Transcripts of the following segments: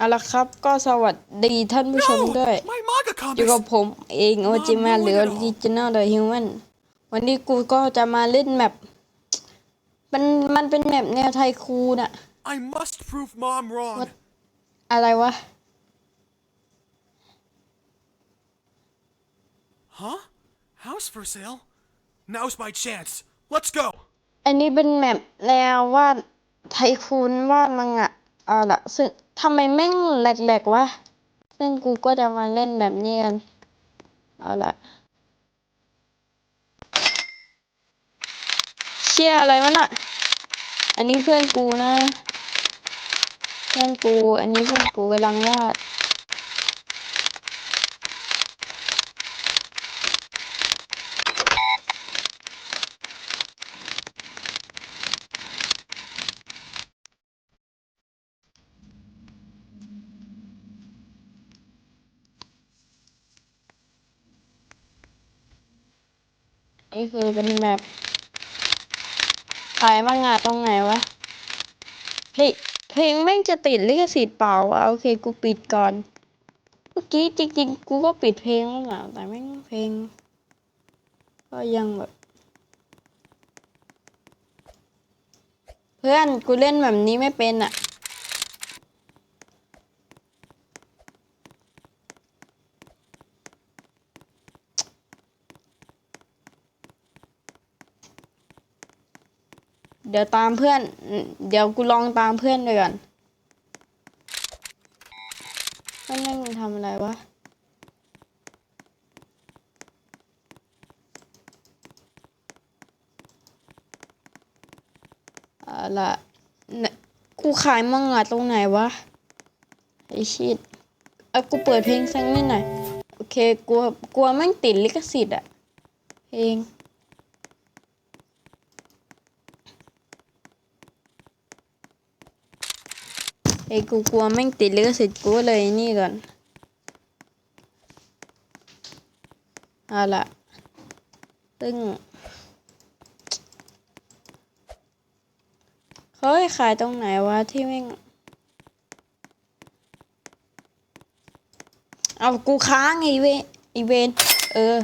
เอาละครับก็สวัสดีท่านผู้ชมด้วย My manga อยู่กับ comics. ผมเองโอจิมาหรือ Mom, อ no, อริจิน l ลเดอะฮิวแมนวันนี้กูก็จะมาเล่นแมปมันมันเป็นแมปแนวไทยคูน่ะ I must prove mom wrong. What? อะไรวะ Huh? House for sale? Now's my chance. Let's go. อันนี้เป็นแมปแนววาดไทยคูนวาดมังงะ เอาละซึ่งทำไมแม่งแหลกๆวะ ซึ่งกูก็จะมาเล่นแบบนี้กัน เอาละเชี่ยอะไรวะน่ะ อันนี้เพื่อนกูนะ เพื่อนกู อันนี้เพื่อนกูกำลังวาด นี่คือเป็นแบบขายมังงะตรงไหนวะเพลงเพลงแม่งจะติดลิขสิทธิ์เปล่าวะโอเค กูปิดก่อนเมื่อกี้จริงๆ กูก็ปิดเพลงแล้วนะแต่แม่งเพลง ก็ยังแบบเพื่อนกูเล่นแบบนี้ไม่เป็นอะ เดี๋ยวตามเพื่อน เดี๋ยวกูลองตามเพื่อนเลยก่อนเพื่อนนั่งทำอะไรวะอาละเนี่ยกูขายมังงะตรงไหนวะ ไอชิดเออกูเปิดเพลงสักนิดหน่อย โอเค กลัว กลัวแม่งติดลิขสิทธิ์อะเพลง ไอ้กูกลัวแม่งติดลิขสิทธิ์กูเลยนี่ก่อนเอาละซึ่งเขาให้ขายตรงไหนวะที่แม่งเอากูค้างไอเวไอเวนเออ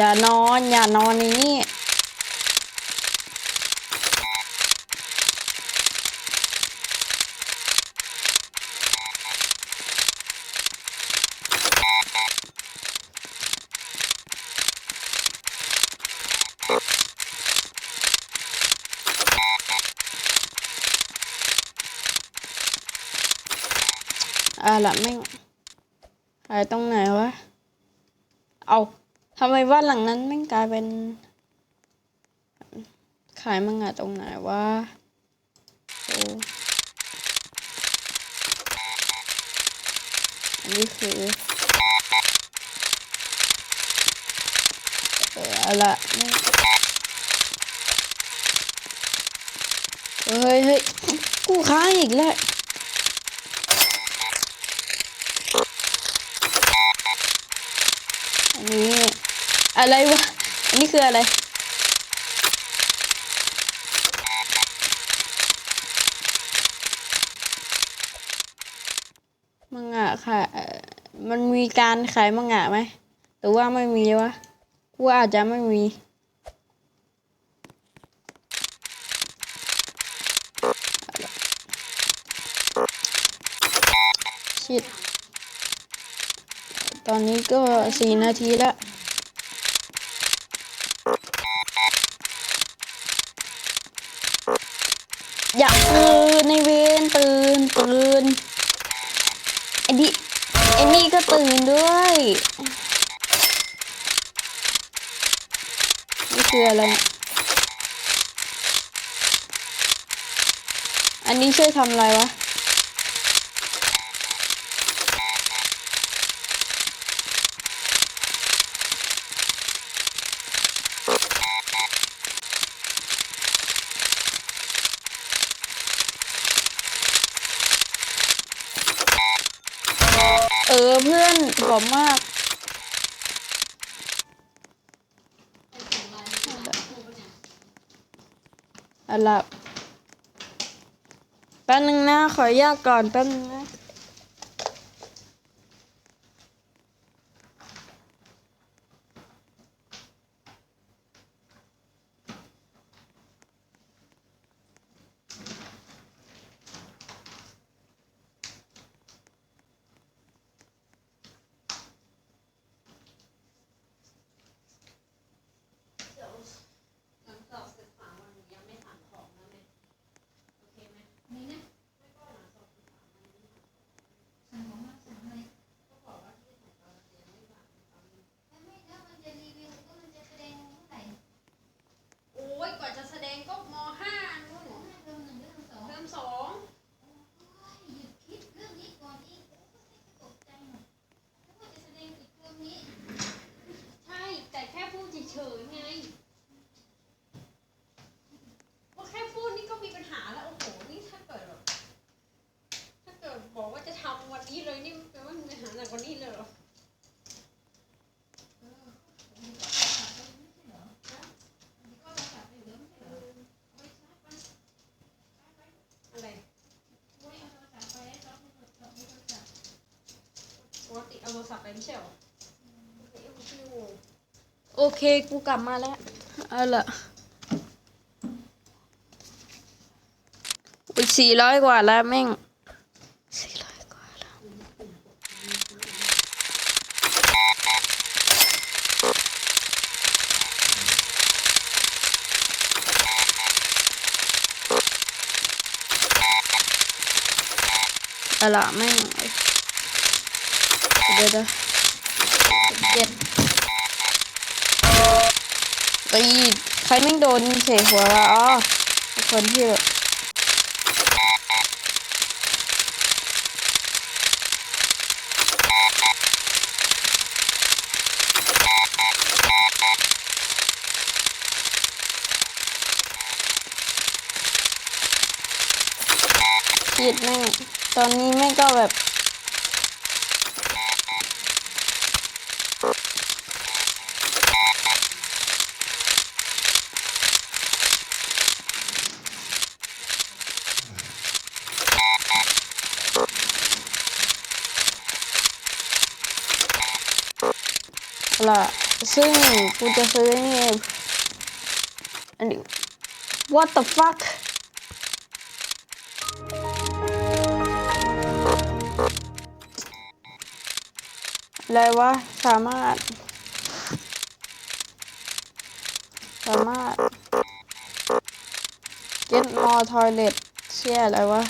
อย่านอนอย่านอนในนี่อ่าละแม่งขายตรงไหนวะ เอา ทำไมบ้านหลังนั้นแม่กลายเป็น ขายมังงะตรงไหนวะโอ้อันนี้คือเออเอาละแม่งเฮ้ยเฮ้ยกูค้างอีกแล้ว อันนี้ อะไรวะ อันนี้คืออะไรมังงะค่ะ มันมีการขายมังงะไหมหรือว่าไม่มีวะกูว่าอาจจะไม่มีชิดตอนนี้ก็สี่นาทีแล้ว อย่าตื่นในเวนตื่นตื่นไอ้ดิไอ้นี่ก็ตื่นด้วยนี่คืออะไรอันนี้ช่วยทำอะไรวะ เออเพื่อนหอมมากอาล่ะแป๊บนึงนะขออนุญาตก่อนแป๊บนึงนะ โอ้ยกว่าจะแสดงก็มห้านู่นเทอมหนึ่งเทอมสองเทอมสอง ใช่ แต่แค่พูดเฉยๆไงว่าแค่พูดนี่ก็มีปัญหาแล้ว โอ้โห นี่ถ้าเกิดแบบถ้าเกิดบอกว่าจะทำวันนี้เลยนี่แปลว่ามีปัญหาหนักกว่านี้เลยเหรอ อะไรปกติเอาโทรศัพท์ ไปไม่ใช่เหรอเอ๊ะคุณพี่โวโอเค กูกลับมาแล้ว เอาล่ะอุ้ยสี่ร้อยกว่าแล้วแม่งสี่ร้อยกว่าแล้ว เอาล่ะแม่ง เดี๋ยวเดี๋ยวเจ็ดตีใครแม่งโดนเฉหัวละอ๋อคนที่แบบคิดแม่งตอนนี้แม่งก็แบบ ล่ะซึ่งกูจะซื้อนี่อันนี้ what the fuck อะไรวะ สามารถ สามารถ get more toilet เชี่ยอะไรวะ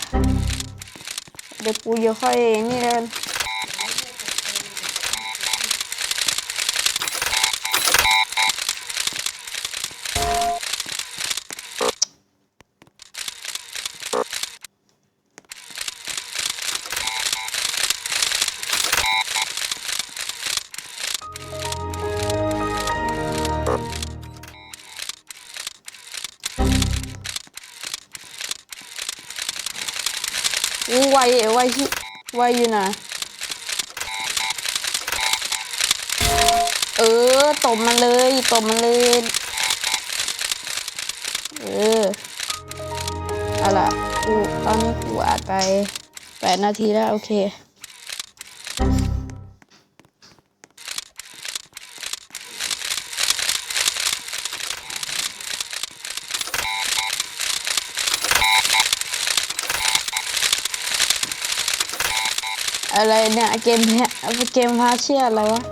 เดี๋ยวกูจะค่อยนี่แล้ว อู้ไวไวที่ไวอยู่นะ เออตบมันเลยตบมันเลย เออเอาล่ะกูตอนนี้กูอาจไปแปดนาทีแล้ว โอเค อะไรเนี่ยเกมแพะเกมพาเชียอะไรวะ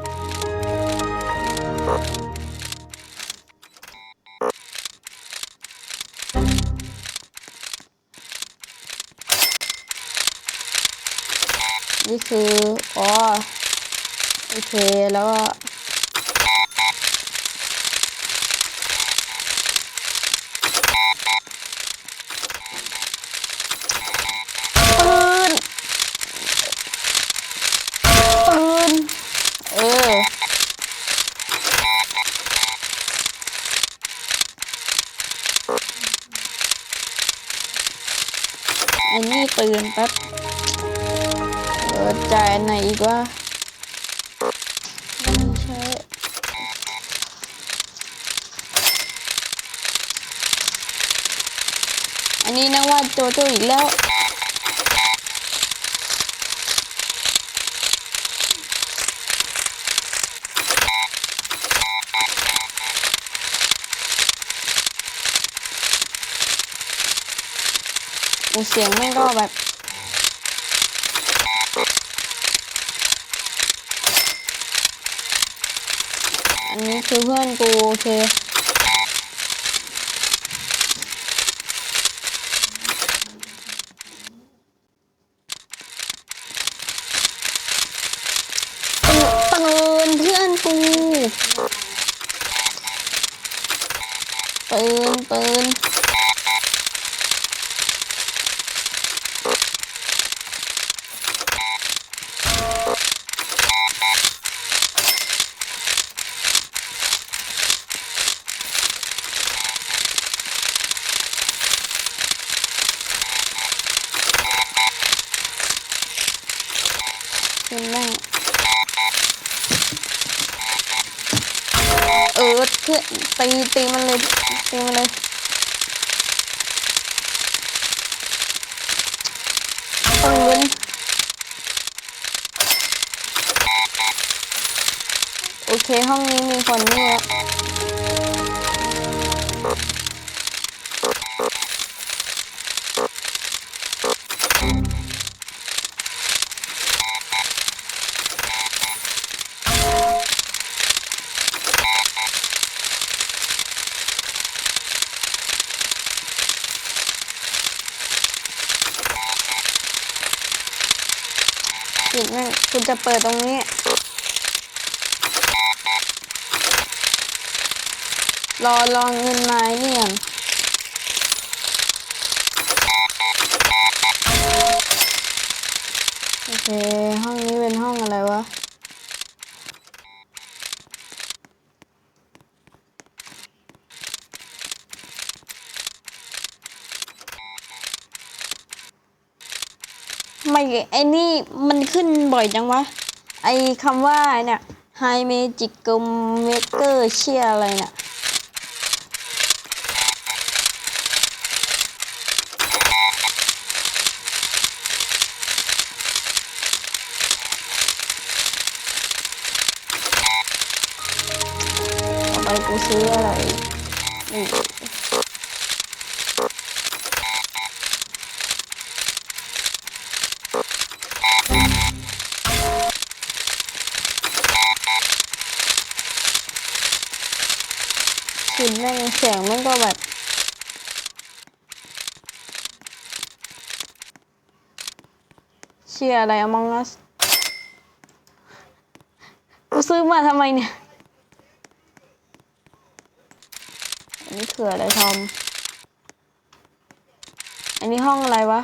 นี่คือ อ๋อ โอเค แล้วก็ ไหนอีกว่าใช้อันนี้นักวาดตัวตัวอีกแล้วเสียงแม่ก็แบบ อันนี้คือเพื่อนกูโอเค ตื่นเพื่อนกูตื่นตื่นขึ้นแม่ง เออเพื่อตีตีมันเลยตีมันเลยปืนโอเคห้องนี้มีคนนี่แล้ว คุณจะเปิดตรงนี้ รอรอเงินไม้นี่ยโอเค ห้องนี้เป็นห้องอะไรวะ ไม่ไอ้นี่มันขึ้นบ่อยจังวะ ไอคำว่าเนี่ยไฮเมจิกเกอร์เมเกอร์เชียอะไรเนี่ย อะไร Among Us กูซื้อมาทำไมเนี่ย อันนี้คืออะไรทอม อันนี้ห้องอะไรวะ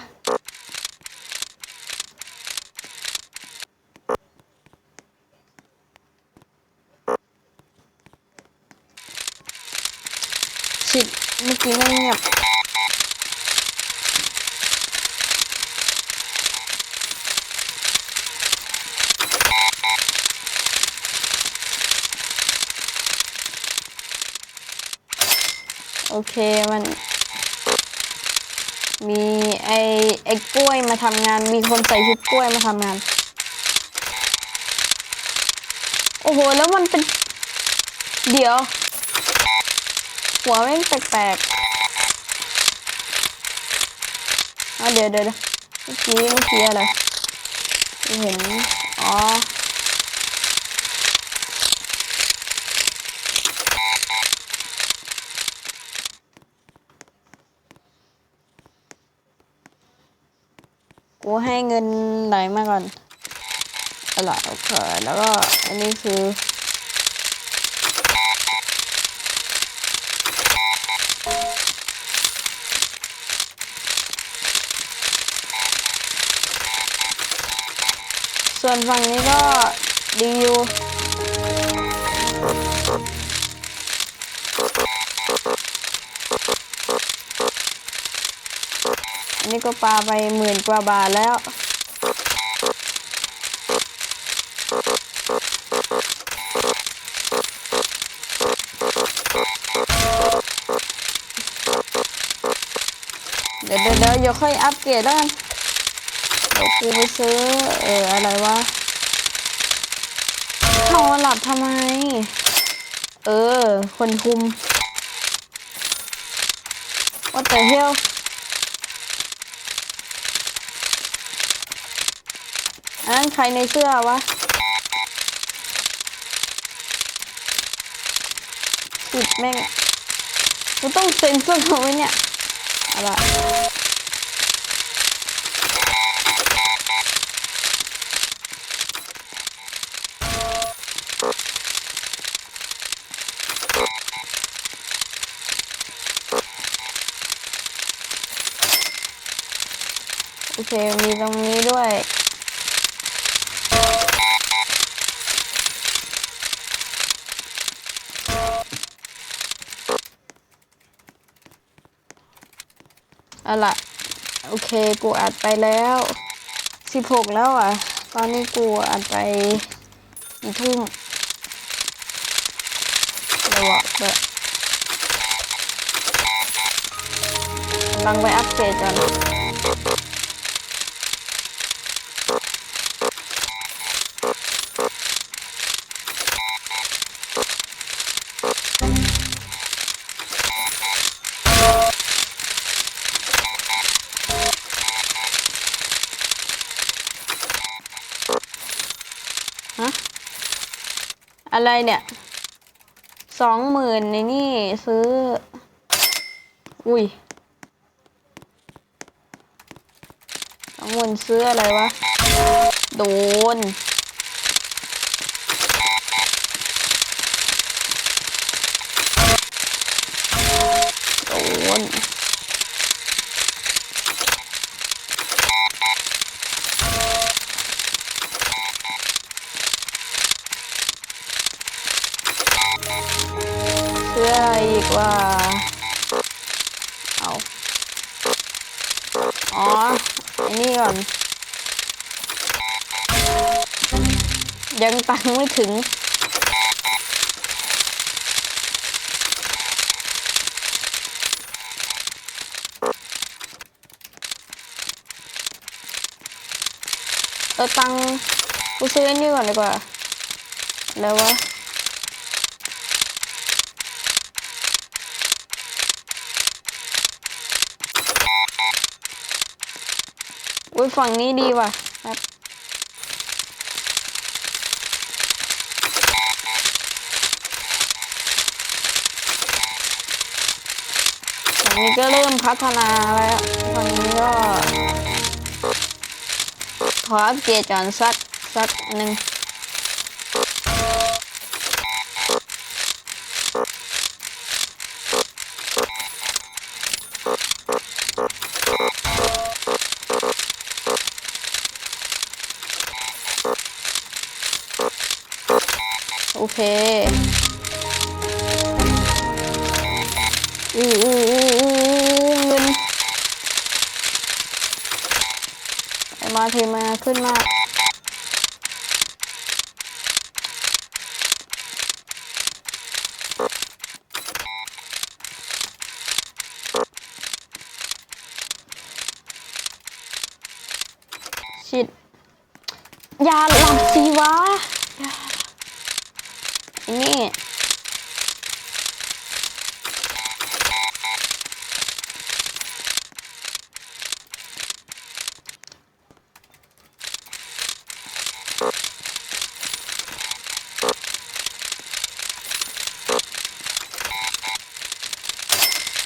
ชิดเมื่อกี้ไม่เงียบ โอเคมัน มีไอ้ไอ้กล้วยมาทำงาน มีคนใส่ชุดกล้วยมาทำงาน โอ้โห แล้วมันเป็น เดี๋ยว หัวแม่งแปลกๆเดี๋ยวเดี๋ยวเดี๋ยวเมื่อกี้เมื่อกี้อะไรไม่เห็น อ๋อ ให้เงินไหลมาก่อนอะไรโอเคแล้วก็อันนี้คือส่วนฝั่งนี้ก็ดีอยู่ นนี้ก็ปลาไปหมื่นกว่าบาทแล้วเดี๋ยวเดี๋ยวค่อยอัปเกรดแล้วกันเดี๋ยวกูไปซื้อ เอออะไรวะนอนหลับทำไม เออ คนคุม What the hell อันใครในเสื้อวะสุดแม่งกูต้องเซ็นเซอร์เอาไว้เนี่ยอะไรโอเค มีตรงนี้ด้วย เอาล่ะโอเคกูอัดไปแล้วสิบหกแล้วอะ ตอนนี้กูอัดไปกี่ทุ่มระวังเลยกำลังไปอัปเดตก่อน ฮะ อะไรเนี่ย สองหมื่นในนี่ซื้อ อุ้ยสองหมื่นซื้ออะไรวะ โดน เสื้ออะไรอีกว่า เอา อ๋อไอ้นี่ก่อน ยังตังไม่ถึงเออตังกูซื้อไอ้นี่ก่อนดีกว่าแล้ววะ อุ้ยฝั่งนี้ดีว่ะครับฝั่งนี้ก็เริ่มพัฒนาแล้วฝั่งนี้ก็ขออัปเกรดจอนสักสักหนึ่ง อเคอู้อู้อู้อู้เงินไปมาเทมาขึ้นมากชิดยาหลับสิวะอย่าไอ้ นี่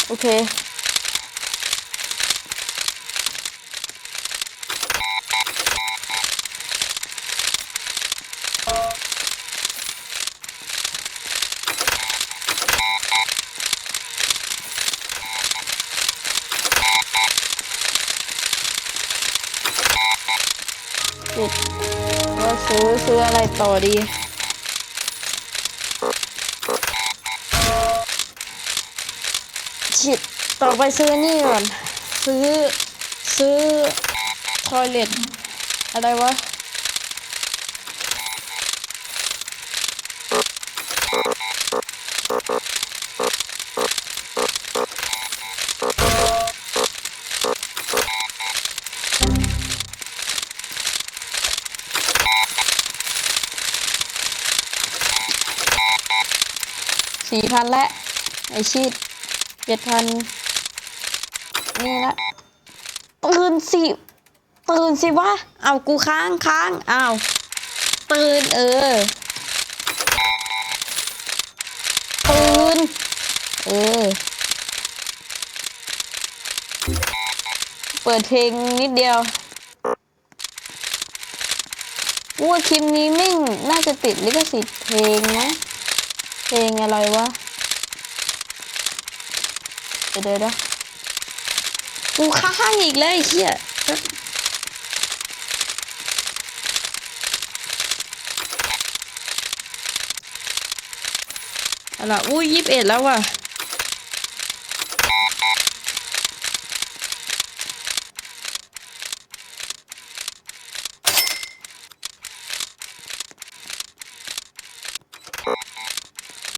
โอเค ต่อดี ชิดต่อไปซื้อนี่ก่อน ซื้อ ซื้อ ทอยเล็ตอะไรวะ สี่พันแล้วไอชีดเจ็ดพันนี่ละตื่นสิตื่นสิวะเอากูค้างค้างเอาตื่นเออตื่นเออ เปิดเพลงนิดเดียวว่าคลิปนี้ไม่งน่าจะติดลิขสิทธิ์เพลงนะ เพลงอะไรวะ เดี๋ยวเดี๋ยวกูค้างอีกเลยไอ้เฮียอาล่ะอุ้ยยี่สิบเอ็ดแล้วว่ะ